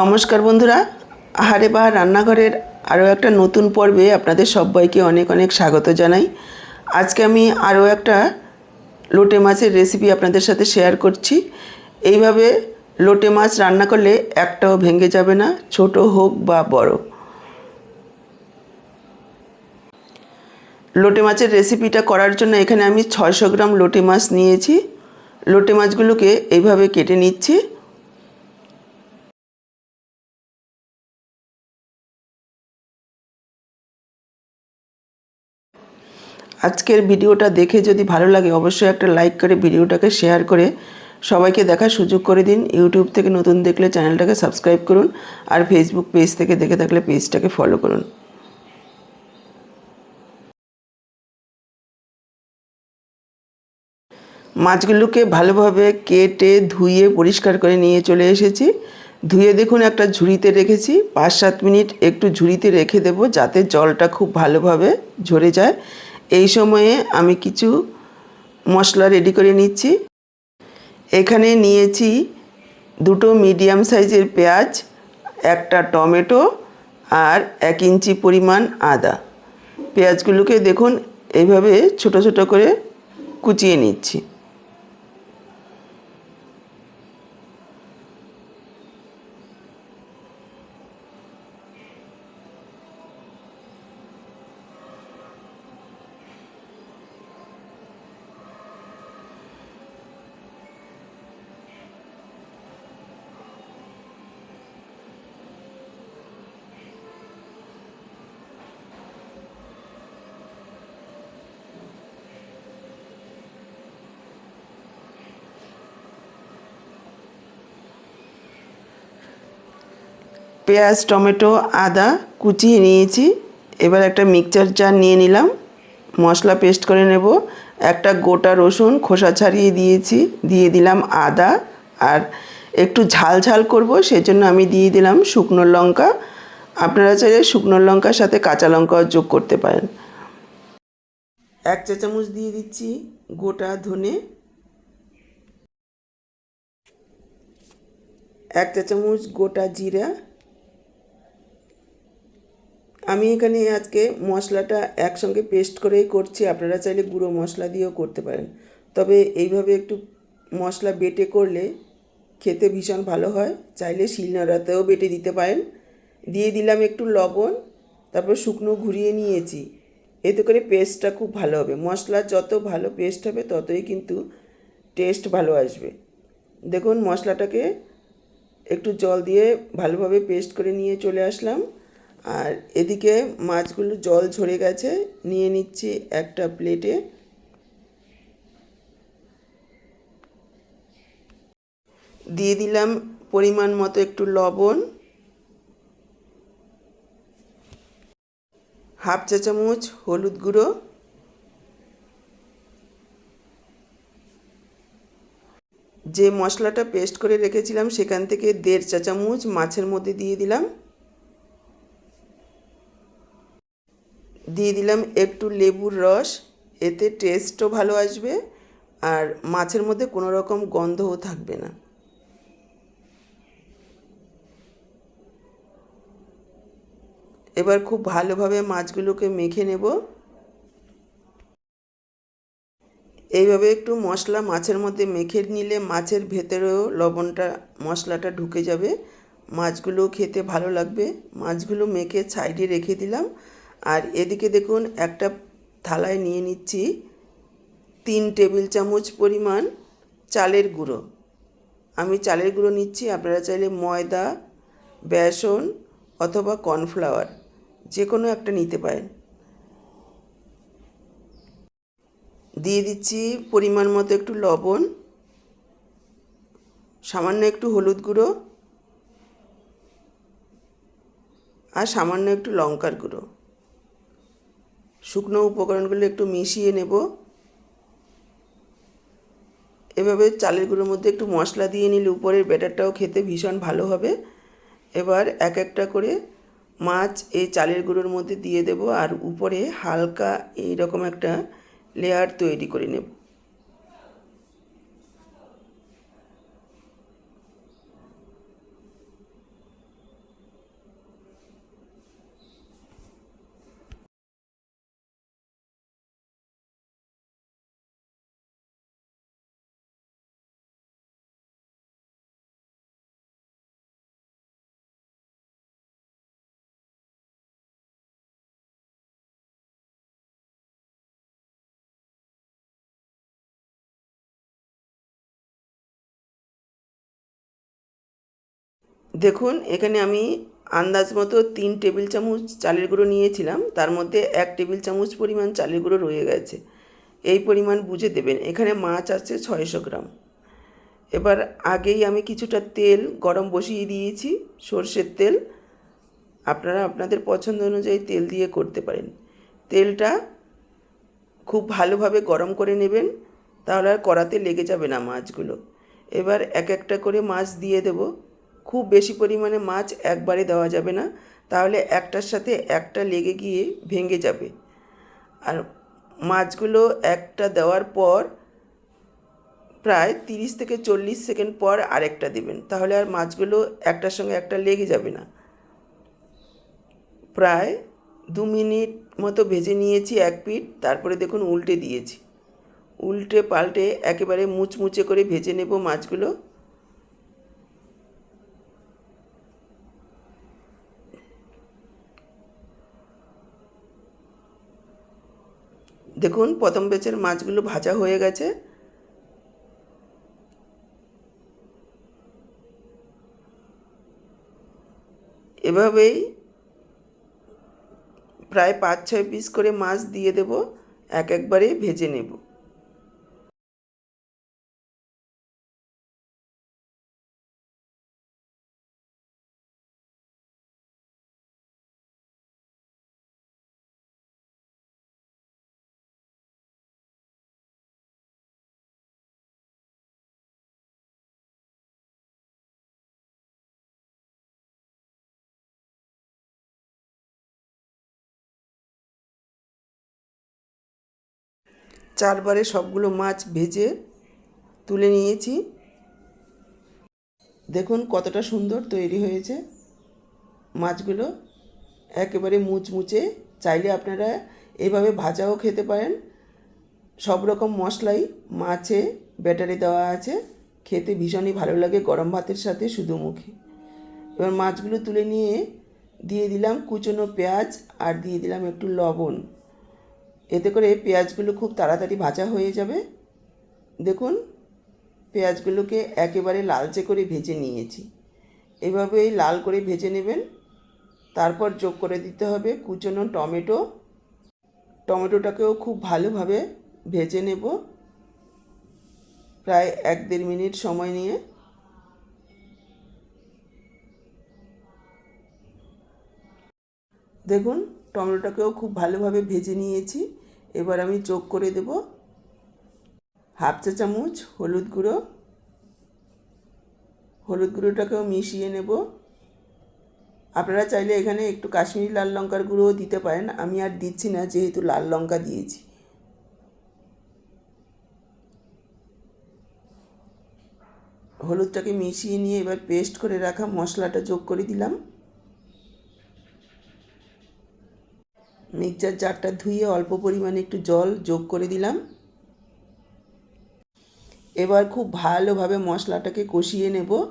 নমস্কার বন্ধুরা। আহারে বা রান্নাঘরের আরও একটা নতুন পর্বে আপনাদের সবাইকে অনেক অনেক স্বাগত জানাই। আজকে আমি আরও একটা লোটে মাছের রেসিপি আপনাদের সাথে শেয়ার করছি। এইভাবে লোটে মাছ রান্না করলে একটাও ভেঙে যাবে না, ছোট হোক বা বড়। লোটে মাছের রেসিপিটা করার জন্য এখানে আমি ছয়শো গ্রাম লোটে মাছ নিয়েছি। লোটে মাছগুলোকে এইভাবে কেটে নিচ্ছি। আজকের ভিডিওটা দেখে যদি ভালো লাগে, অবশ্যই একটা লাইক করে ভিডিওটাকে শেয়ার করে সবাইকে দেখার সুযোগ করে দিন। ইউটিউব থেকে নতুন দেখলে চ্যানেলটাকে সাবস্ক্রাইব করুন আর ফেসবুক পেজ থেকে দেখে থাকলে পেজটাকে ফলো করুন। মাছগুলোকে ভালোভাবে কেটে ধুয়ে পরিষ্কার করে নিয়ে চলে এসেছি। ধুয়ে দেখুন একটা ঝুড়িতে রেখেছি। পাঁচ সাত মিনিট একটু ঝুড়িতে রেখে দেব যাতে জলটা খুব ভালোভাবে ঝরে যায়। এই সময়ে আমি কিছু মশলা রেডি করে নিচ্ছি। এখানে নিয়েছি দুটো মিডিয়াম সাইজের পেঁয়াজ, একটা টমেটো আর এক ইঞ্চি পরিমাণ আদা। পেঁয়াজগুলোকে দেখুন এইভাবে ছোট ছোট করে কুচিয়ে নিচ্ছি। পেঁয়াজ, টমেটো, আদা কুচিয়ে নিয়েছি। এবার একটা মিক্সচার জার নিয়ে নিলাম। মশলা পেস্ট করে নেব। একটা গোটা রসুন খোসা ছাড়িয়ে দিয়েছি। দিয়ে দিলাম আদা। আর একটু ঝাল ঝাল করব, সেজন্য আমি দিয়ে দিলাম শুকনো লঙ্কা। আপনারা চাইলে শুকনো লঙ্কার সাথে কাঁচা লঙ্কাও যোগ করতে পারেন। এক চা চামচ দিয়ে দিচ্ছি গোটা ধনে। এক চা চামচ গোটা জিরা। আমি এখানে আজকে মশলাটা একসঙ্গে পেস্ট করেই করছি। আপনারা চাইলে গুঁড়ো মশলা দিয়েও করতে পারেন। তবে এইভাবে একটু মশলা বেটে করলে খেতে ভীষণ ভালো হয়। চাইলে শিলনোড়াতেও বেটে দিতে পারেন। দিয়ে দিলাম একটু লবণ, তারপর শুকনো ঘুরিয়ে নিয়েছি। এতে করে পেস্টটা খুব ভালো হবে। মশলা যত ভালো পেস্ট হবে, ততই কিন্তু টেস্ট ভালো আসবে। দেখুন, মশলাটাকে একটু জল দিয়ে ভালোভাবে পেস্ট করে নিয়ে চলে আসলাম। আর এদিকে মাছগুলো জল ঝরে গেছে, নিয়ে নিচ্ছি একটা প্লেটে দিয়ে দিলাম পরিমাণ মতো একটু লবণ। হাফ চা চামচ হলুদ গুঁড়ো। যে মশলাটা পেস্ট করে রেখেছিলাম সেখান থেকে দেড় চা চামচ মাছের মধ্যে দিয়ে দিলাম। দিয়ে দিলাম একটু লেবুর রস, এতে টেস্টও ভালো আসবে আর মাছের মধ্যে কোনো রকম গন্ধও থাকবে না। এবার খুব ভালোভাবে মাছগুলোকে মেখে নেব। এইভাবে একটু মশলা মাছের মধ্যে মেখে নিলে মাছের ভেতরেও লবণটা, মশলাটা ঢুকে যাবে। মাছগুলো খেতে ভালো লাগবে। মাছগুলো মেখে সাইডে রেখে দিলাম। আর এদিকে দেখুন, একটা থালায় নিয়ে নিচ্ছি তিন টেবিল চামচ পরিমাণ চালের গুঁড়ো। আমি চালের গুঁড়ো নিচ্ছি, আপনারা চাইলে ময়দা, বেসন অথবা কর্নফ্লাওয়ার যে কোনো একটা নিতে পারেন। দিয়ে দিচ্ছি পরিমাণ মতো একটু লবণ, সামান্য একটু হলুদ গুঁড়ো আর সামান্য একটু লঙ্কার গুঁড়ো। শুকনো উপকরণগুলো একটু মিশিয়ে নেব। এভাবে চালের গুঁড়োর মধ্যে একটু মশলা দিয়ে নিলে উপরের ব্যাটারটাও খেতে ভীষণ ভালো হবে। এবার এক একটা করে মাছ এই চালের গুঁড়োর মধ্যে দিয়ে দেব আর উপরে হালকা এইরকম একটা লেয়ার তৈরি করে নেব। দেখুন, এখানে আমি আন্দাজ মতো তিন টেবিল চামচ চালের গুঁড়ো নিয়েছিলাম। তার মধ্যে এক টেবিল চামচ পরিমাণ চালের গুঁড়ো রয়ে গেছে। এই পরিমাণ বুঝে দেবেন, এখানে মাছ আছে ছয়শো গ্রাম। এবার আগেই আমি কিছুটা তেল গরম বসিয়ে দিয়েছি, সর্ষের তেল। আপনারা আপনাদের পছন্দ অনুযায়ী তেল দিয়ে করতে পারেন। তেলটা খুব ভালোভাবে গরম করে নেবেন, তাহলে আর কড়াতে লেগে যাবে না মাছগুলো। এবার এক একটা করে মাছ দিয়ে দেব। খুব বেশি পরিমাণে মাছ একবারে দেওয়া যাবে না, তাহলে একটার সাথে একটা লেগে গিয়ে ভেঙে যাবে। আর মাছগুলো একটা দেওয়ার পর প্রায় তিরিশ থেকে চল্লিশ সেকেন্ড পর আরেকটা দেবেন, তাহলে আর মাছগুলো একটার সঙ্গে একটা লেগে যাবে না। প্রায় দু মিনিট মতো ভেজে নিয়েছি এক পিঠ, তারপরে দেখুন উল্টে দিয়েছি। উল্টে পাল্টে একেবারে মুচমুচে করে ভেজে নেব মাছগুলো। দেখুন, প্রথম বেচের মাছগুলো ভাজা হয়ে গেছে। এভাবেই প্রায় পাঁচ ছয় পিস করে মাছ দিয়ে দেব, এক একবারে ভেজে নেব। চারবারে সবগুলো মাছ ভেজে তুলে নিয়েছি। দেখুন কতটা সুন্দর তৈরি হয়েছে মাছগুলো। একেবারে মুচমুচে। চাইলে আপনারা এভাবে ভাজাও খেতে পারেন। সব রকম মশলাই মাছে ব্যাটারি দেওয়া আছে। খেতে ভীষণই ভালো লাগে গরম ভাতের সাথে শুধু মুখে। এবার মাছগুলো তুলে নিয়ে দিয়ে দিলাম কুচনো পেঁয়াজ আর দিয়ে দিলাম একটু লবণ। এতে করে পেঁয়াজগুলো খুব তাড়াতাড়ি ভাজা হয়ে যাবে। দেখুন, পেঁয়াজগুলোকে একেবারে লালচে করে ভেজে নিয়েছি। এভাবেই লাল করে ভেজে নেবেন। তারপর যোগ করে দিতে হবে কুচনো টমেটো। টমেটোটাকেও খুব ভালোভাবে ভেজে নেব। প্রায় এক দেড় মিনিট সময় নিয়ে। দেখুন, টমেটোটাকেও খুব ভালোভাবে ভেজে নিয়েছি। এবার আমি যোগ করে দেব। হাফ চা চামচ হলুদ গুঁড়ো। হলুদ গুঁড়োটাকেও মিশিয়ে নেব। আপনারা চাইলে এখানে একটু কাশ্মীরি লাল লঙ্কার গুঁড়োও দিতে পারেন। আমি আর দিচ্ছি না, যেহেতু লাল লঙ্কা দিয়েছি। হলুদটাকে মিশিয়ে নিয়ে এবার পেস্ট করে রাখা মশলাটা যোগ করে দিলাম। মিক্সচার জারটা ধুয়ে অল্প পরিমাণে একটু জল যোগ করে দিলাম। এবার খুব ভালোভাবে মশলাটাকে কষিয়ে নেব।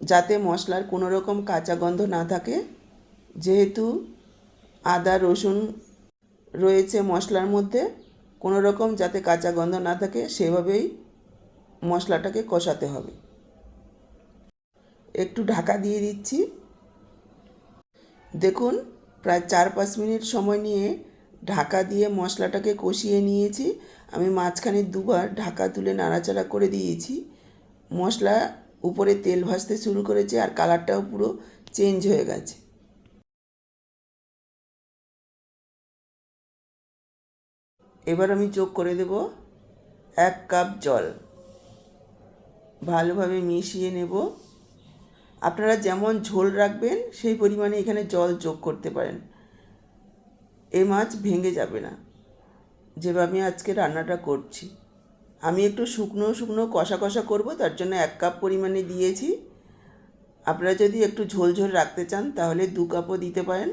যাতে মশলার কোনো রকম কাঁচা গন্ধ না থাকে। যেহেতু আদা, রসুন রয়েছে মশলার মধ্যে, কোনো রকম যাতে কাঁচা গন্ধ না থাকে, সেভাবেই মশলাটাকে কষাতে হবে। একটু ঢাকা দিয়ে দিচ্ছি। দেখুন, প্রায় চার পাঁচ মিনিট সময় নিয়ে ঢাকা দিয়ে মশলাটাকে কষিয়ে নিয়েছি। আমি মাঝখানে দুবার ঢাকা তুলে নাড়াচাড়া করে দিয়েছি। মশলা উপরে তেল ভাজতে শুরু করেছে আর কালারটাও পুরো চেঞ্জ হয়ে গেছে। এবার আমি যোগ করে দেব এক কাপ জল। ভালোভাবে মিশিয়ে নেব। আপনারা যেমন ঝোল রাখবেন, সেই পরিমাণে এখানে জল যোগ করতে পারেন। এ মাছ ভেঙে যাবে না। যেভাবে আমি আজকে রান্নাটা করছি। আমি একটু শুকনো শুকনো কষা কষা করব, তার জন্য এক কাপ পরিমাণে দিয়েছি। আপনারা যদি একটু ঝোল ঝোল রাখতে চান, তাহলে দু কাপও দিতে পারেন।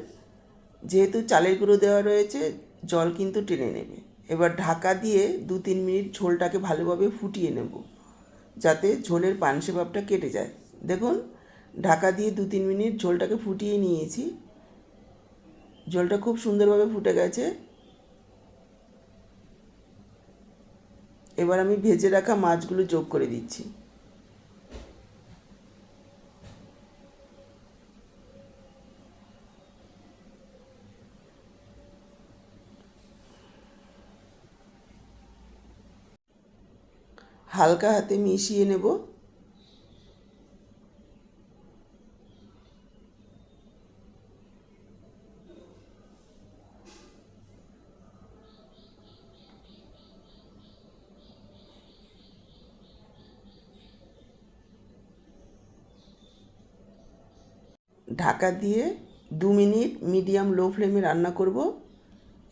যেহেতু চালের গুঁড়ো দেওয়া রয়েছে, জল কিন্তু টেনে নেবে। এবার ঢাকা দিয়ে দু তিন মিনিট ঝোলটাকে ভালোভাবে ফুটিয়ে নেব, যাতে ঝোলের পানসে ভাবটা কেটে যায়। দেখুন ঢাকা দিয়ে দু তিন মিনিট ঝোলটাকে ফুটিয়ে নিয়েছি। ঝোলটা খুব সুন্দরভাবে ফুটে গেছে। এবার আমি ভেজে রাখা মাছগুলো যোগ করে দিচ্ছি। হালকা হাতে মিশিয়ে নেব। ঢাকা দিয়ে দু মিনিট মিডিয়াম লো ফ্লেমে রান্না করব।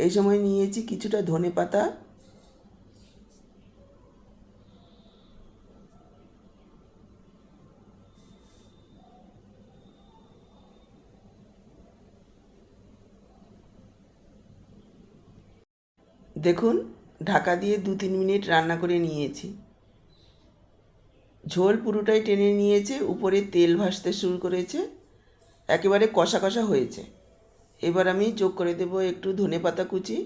এই সময় নিয়েছি কিছুটা ধনে পাতা। দেখুন, ঢাকা দিয়ে দু তিন মিনিট রান্না করে নিয়েছি। ঝোল পুরোটাই টেনে নিয়েছে, উপরে তেল ভাসতে শুরু করেছে। একেবারে কষা কষা হয়েছে। এবার আমি যোগ করে দেব একটু ধনে পাতা কুচি।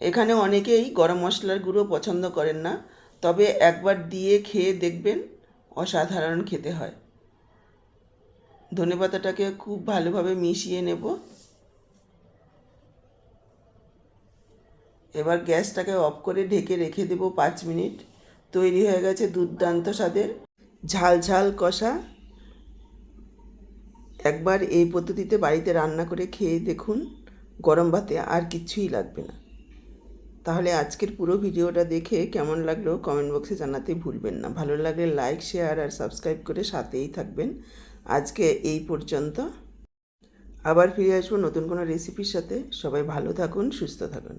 এখানে অনেকেই গরম মশলার গুঁড়ো পছন্দ করেন না, তবে একবার দিয়ে খেয়ে দেখবেন অসাধারণ খেতে হয়। ধনে পাতাটাকে খুব ভালোভাবে মিশিয়ে নেব। এবার গ্যাসটাকে অফ করে ঢেকে রেখে দেবো পাঁচ মিনিট। তৈরি হয়ে গেছে দুর্দান্ত স্বাদের ঝাল ঝাল কষা। একবার এই পদ্ধতিতে বাড়িতে রান্না করে খেয়ে দেখুন, গরম ভাতে আর কিচ্ছুই লাগবে না। তাহলে আজকের পুরো ভিডিওটা দেখে কেমন লাগল কমেন্ট বক্সে জানাতে ভুলবেন না। ভালো লাগলে লাইক, শেয়ার আর সাবস্ক্রাইব করে সাথেই থাকবেন। আজকে এই পর্যন্ত। আবার ফিরে আসব নতুন কোনো রেসিপির সাথে। সবাই ভালো থাকুন, সুস্থ থাকুন।